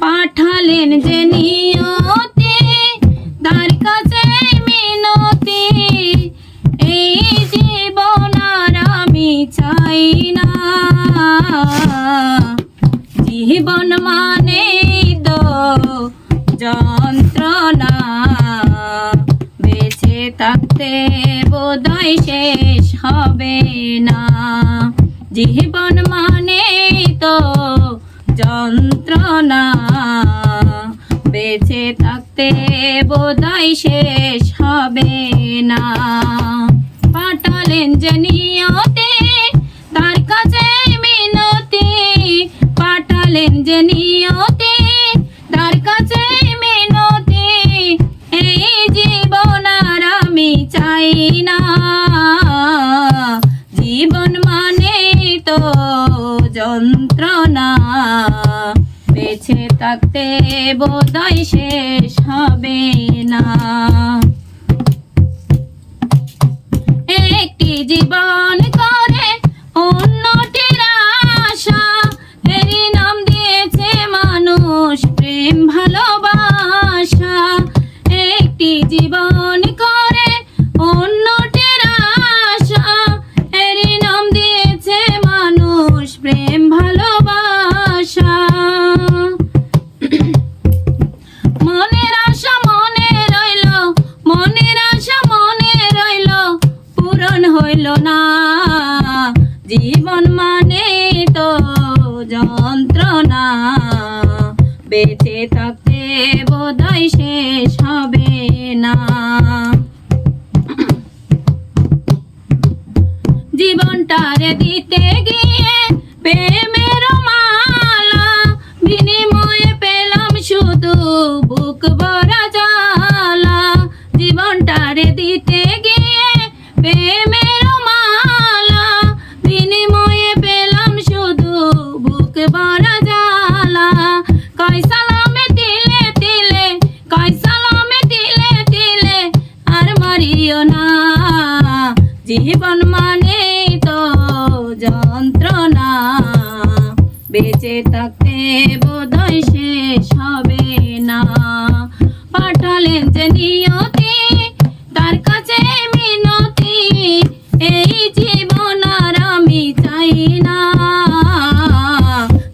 পাঠালেন যে নিয়তি, তার কাছে মিনতি। এই জীবন আর আমি চাই না। জীবন মানে তো যন্ত্রণা। বেঁচে থাকতে বোধহয় শেষ হবে না। জীবন মানে তো যন্ত্রণা। বেঁচে থাকতে বোধহয় শেষ হবে না। পাঠালেন যে নিয়তে, তার কাছে মিনতি। পাঠালেন যে নিয়তে, তার কাছে মিনতি। এই জীবন আর আমি চাই না। যন্ত্রণা। বেঁচে থাকতে বোধয় শেষ হবে না। প্রেম, ভালোবাসা। মনের আশা মনে রইল, মনের আশা মনে রইল, পূরণ হইল না। জীবন মানে তো যন্ত্রণা, বেঁচে থাকতে বোধহয় শেষ হবে না। জীবনটারে দিতে গিয়ে বুক ভরা জ্বালা জীবনটারে দিতে গিয়ে প্রেমের মালা। বিনিময়ে পেলাম শুধু বুক ভরা জ্বালা। কয় সালামে দিলে দিলে, কয় সালামে দিলে দিলে, আর মারিও না। জীবন